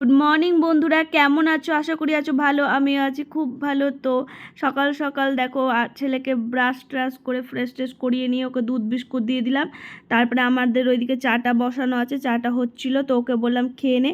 Good morning বন্ধুরা। কেমন আছো? আশা করি আছো ভালো। আমিও আছি খুব ভালো। তো সকাল সকাল দেখো ছেলেকে ব্রাশ ট্রাশ করে ফ্রেশ ট্রেশ করিয়ে নিয়ে ওকে দুধ বিস্কুট দিয়ে দিলাম। তারপরে আমাদের ওইদিকে চাটা বসানো আছে, চাটা হচ্ছিল, তো ওকে বললাম খেয়ে নে।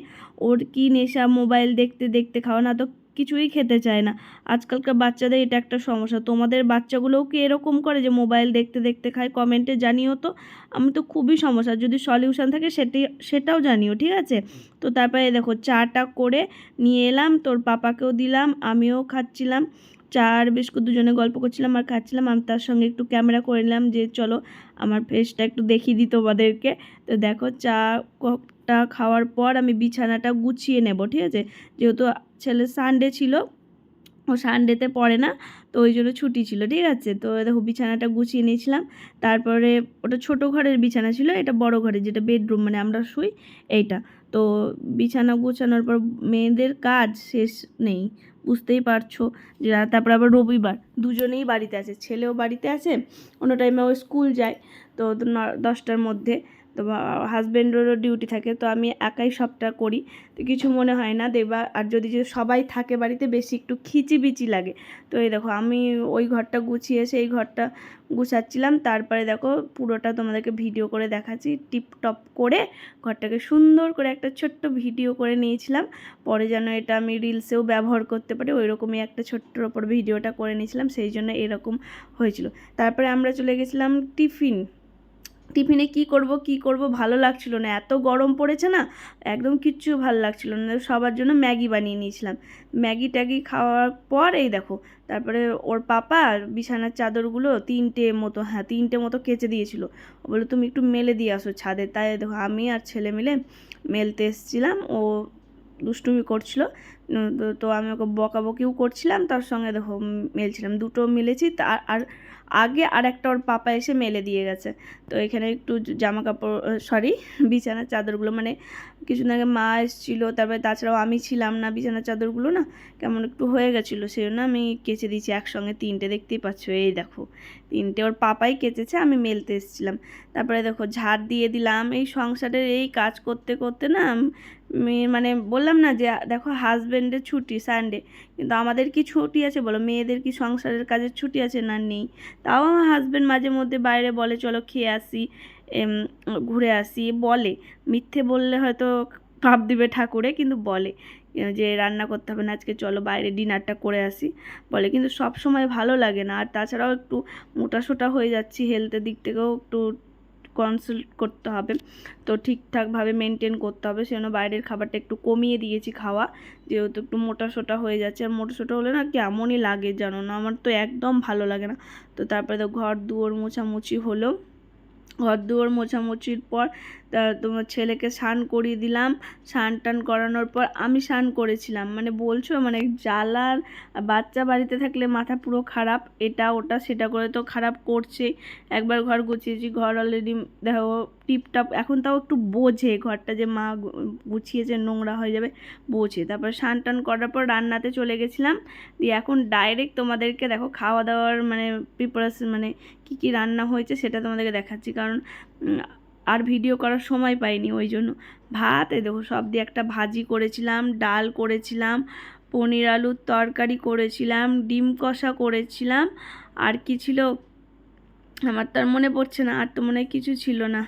ওর কি নেশা মোবাইল দেখতে দেখতে, খাওয়া না তো কিছুই খেতে চায় না। আজকালকার বাচ্চাদের এটা একটা সমস্যা। তোমাদের বাচ্চাগুলোও কি এরকম করে যে মোবাইল দেখতে দেখতে খায়? কমেন্টে জানিও তো। আমি তো খুবই সমস্যা। যদি সলিউশন থাকে সেটি, সেটাও জানিও, ঠিক আছে? তো তারপরে দেখো, চাটা করে নিয়ে এলাম, তোর পাপাকেও দিলাম, আমিও খাচ্ছিলাম। চা আর বিস্কুট দুজনে গল্প করছিলাম আর খাচ্ছিলাম। আমি তার সঙ্গে একটু ক্যামেরা করে নিলাম যে, চলো, আমার ফেসটা একটু দেখিয়ে দিই তোমাদেরকে। তো দেখো, চা কপটা খাওয়ার পর আমি বিছানাটা গুছিয়ে নেব, ঠিক আছে? যেহেতু ছেলে সানডে ছিল, ও সানডেতে পড়ে না, তো ওই জন্য ছুটি ছিল, ঠিক আছে? তো দেখো বিছানাটা গুছিয়ে নিয়েছিলাম, তারপরে ওটা ছোট ঘরের বিছানা ছিল, এটা বড় ঘরের যেটা বেডরুম মানে আমরা শুই, এইটা। তো বিছানা গুছানোর পর মেয়েদের কাজ শেষ নেই, বুঝতেই পারছ? যে তারপর আবার রবিবার, দুজনেই বাড়িতে আছে, ছেলেও বাড়িতে আছে, অন্য টাইমে ও স্কুল যায়, তো দশটার মধ্যে। তো হাজব্যান্ডেরও ডিউটি থাকে, তো আমি একাই সবটা করি। তো কিছু মনে হয় না দেখবা আর যদি সবাই থাকে বাড়িতে, বেশি একটু খিচিবিচি লাগে। তো এই দেখো, আমি ওই ঘরটা গুছিয়ে সেই ঘরটা গুছাচ্ছিলাম। তারপরে দেখো, পুরোটা তোমাদেরকে ভিডিও করে দেখাচ্ছি। টিপ টপ করে ঘরটাকে সুন্দর করে একটা ছোট্ট ভিডিও করে নিয়েছিলাম। পরে যেন এটা আমি রিলসেও ব্যবহার করতে পারি ওই রকমই একটা ছোট্টর ওপর ভিডিওটা করে নিয়েছিলাম। সেই জন্য এরকম হয়েছিল। তারপরে আমরা চলে গেছিলাম টিফিন টিফিনে কি করব কি করব ভালো লাগছিল না। এত গরম পড়েছে না, একদম কিচ্ছু ভালো লাগছিল না। সবার জন্য ম্যাগি বানিয়ে নিয়েছিলাম। ম্যাগি ট্যাগি খাওয়ার পর এই দেখো, তারপরে ওর পাপা বিছানার চাদরগুলো তিনটে মতো হ্যাঁ তিনটে মতো কেচে দিয়েছিল। বলে তুমি একটু মেলে দিয়ে আসো ছাদে। তাই দেখো আমি আর ছেলে মিলে মেলতে এসেছিলাম। ও দুষ্টুমি করছিল। তো আমি ওকে বকাবকিও করছিলাম, তার সঙ্গে দেখো মেলছিলাম। দুটো মিলেছি আর আগে আর একটা ওর পাপা এসে মেলে দিয়ে গেছে। তো এখানে একটু জামা কাপড় সরি বিছানার চাদরগুলো মানে কিছুদিন আগে মা এসেছিল, তারপরে তাছাড়াও আমি ছিলাম না বিছানার চাদরগুলো না, কেমন একটু হয়ে গেছিল সেই জন্য আমি কেচে দিয়েছি একসঙ্গে তিনটে, দেখতেই পাচ্ছ, এই দেখো। তিনটে ওর পাপাই কেচেছে, আমি মেলতে এসেছিলাম। তারপরে দেখো ঝাড় দিয়ে দিলাম, এই সংসারের এই কাজ করতে করতে না মানে বললাম না যে, দেখো হাজব্যান্ডের ছুটি সানডে কিন্তু আমাদের কি ছুটি আছে বলো? মেয়েদের কি সংসারের কাজের ছুটি আছে না নেই? তাও আমার হাজব্যান্ড মাঝে মধ্যে বাইরে বলে, চলো খেয়ে আসি ঘুরে আসি। বলে। মিথ্যে বললে হয়তো ভাব দিবে ঠাকুরে, কিন্তু বলে। যে রান্না করতে হবে না, আজকে চলো বাইরে ডিনারটা করে আসি। বলে। কিন্তু সব সময় ভালো লাগে না। আর তাছাড়াও একটু মোটাসোটা হয়ে যাচ্ছি হেলথের দিক থেকেও একটু কনসাল্ট করতে হবে। তো ঠিকঠাকভাবে মেনটেন করতে হবে, সেজন্য বাইরের খাবারটা একটু কমিয়ে দিয়েছি খাওয়া। যেহেতু একটু মোটা সোটা হয়ে যাচ্ছে, আর মোটা সোটা হলে না কেমনই লাগে জানো না? আমার তো একদম ভালো লাগে না। তো তারপরে তো ঘর দুয়ার মোছামুছি হলো। ঘর দুয়ার মোছামুছির পর তোমার ছেলেকে স্নান করিয়ে দিলাম। স্নান টান করানোর পর আমি স্নান করেছিলাম। মানে বলছো মানে জ্বালার বাচ্চা বাড়িতে থাকলে মাথা পুরো খারাপ। এটা, ওটা, সেটা করে তো খারাপ করছে। একবার ঘর গুছিয়েছি, ঘর অলরেডি দেখো, টিপটাপ। এখন তাও একটু বোঝে ঘরটা যে মা গুছিয়েছে, নোংরা হয়ে যাবে, বোঝে। তারপর স্নান টান করার পর রান্নাতে চলে গেছিলাম। দিয়ে এখন ডাইরেক্ট তোমাদেরকে দেখো, খাওয়া দাওয়ার মানে প্রিপারেশন মানে কী কী রান্না হয়েছে সেটা তোমাদেরকে দেখাচ্ছি। কারণ আর ভিডিও করার সময় পাইনি, ওই জন্য ভাত, এই দেখো সব দিয়ে একটা ভাজি করেছিলাম, ডাল করেছিলাম, পনির আলুর তরকারি করেছিলাম, ডিম কষা করেছিলাম, আর কি ছিল? আমার তার মনে পড়ছে না, আর তো মনে কিছু ছিল না।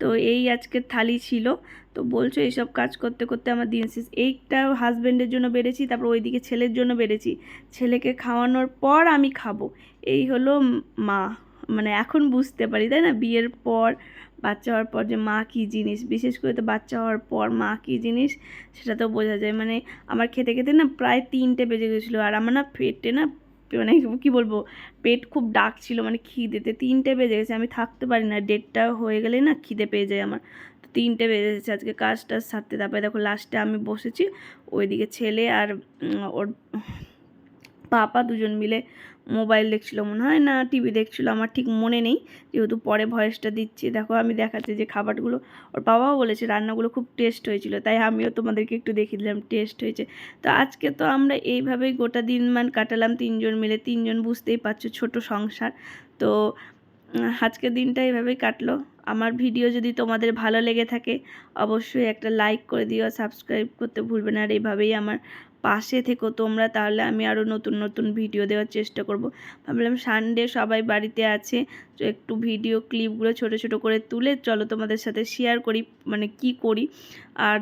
তো এই আজকের থালি ছিল। তো বলছো এইসব কাজ করতে করতে আমার দিন শেষ। এইটা হাজব্যান্ডের জন্য বেড়েছি, তারপর ওইদিকে ছেলের জন্য বেড়েছি। ছেলেকে খাওয়ানোর পর আমি খাব। এই হলো মা। মানে এখন বুঝতে পারি, তাই না? বিয়ের পর, বাচ্চা হওয়ার পর যে মা কী জিনিস, বিশেষ করে তো বাচ্চা হওয়ার পর মা কী জিনিস, সেটা তো বোঝা যায়। মানে আমার খেতে খেতে না প্রায় তিনটে বেজে গেছিল, আর আমার না পেটে না মানে কী বলব, পেট খুব ডাক ছিল মানে খিদেতে তিনটে বেজে গেছে, আমি থাকতে পারি না। ডেটটা হয়ে গেলে না খিদে পেয়ে যায় আমার। তো তিনটে বেজে গেছে, আজকে কাজটা সারতে। তারপরে দেখো লাস্টে আমি বসেছি, ওইদিকে ছেলে আর ওর পাপা দুজন মিলে মোবাইল দেখছিল, মনে হয় না টিভি দেখছিল, আমার ঠিক মনে নেই। যেহেতু পরে ভয়েসটা দিচ্ছি, দেখো আমি দেখাচ্ছি যে খাবারগুলো, ওর বাবাও বলেছে রান্নাগুলো খুব টেস্ট হয়েছিল, তাই আমিও তোমাদেরকে একটু দেখিয়ে দিলাম, টেস্ট হয়েছে। তো আজকে তো আমরা এইভাবেই গোটা দিন মান কাটালাম তিনজন মিলে, তিনজন বুঝতেই পারছ ছোট সংসার। তো আজকের দিনটা এইভাবেই কাটলো। আমার ভিডিও যদি তোমাদের ভালো লেগে থাকে, অবশ্যই একটা লাইক করে দিও, সাবস্ক্রাইব করতে ভুলবে না, আর এইভাবেই আমার পাশে থেকো তোমরা, তাহলে আমি আরও নতুন নতুন ভিডিও দেওয়ার চেষ্টা করব। ভাবলাম সানডে সবাই বাড়িতে আছে একটু ভিডিও ক্লিপগুলো ছোট ছোট করে তুলে চলো তোমাদের সাথে শেয়ার করি মানে কি করি। আর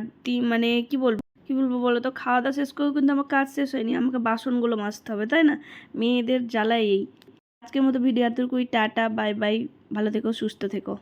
মানে কি বলব, কী বলব বলো তো খাওয়া দাওয়া শেষ করেও কিন্তু আমার কাজ শেষ হয়নি, আমাকে বাসনগুলো মাজতে হবে, তাই না? মেয়েদের জ্বালাই এই। আজকের মতো ভিডিও এতটুকুই, টাটা বাই বাই ভালো থেকো, সুস্থ থেকো।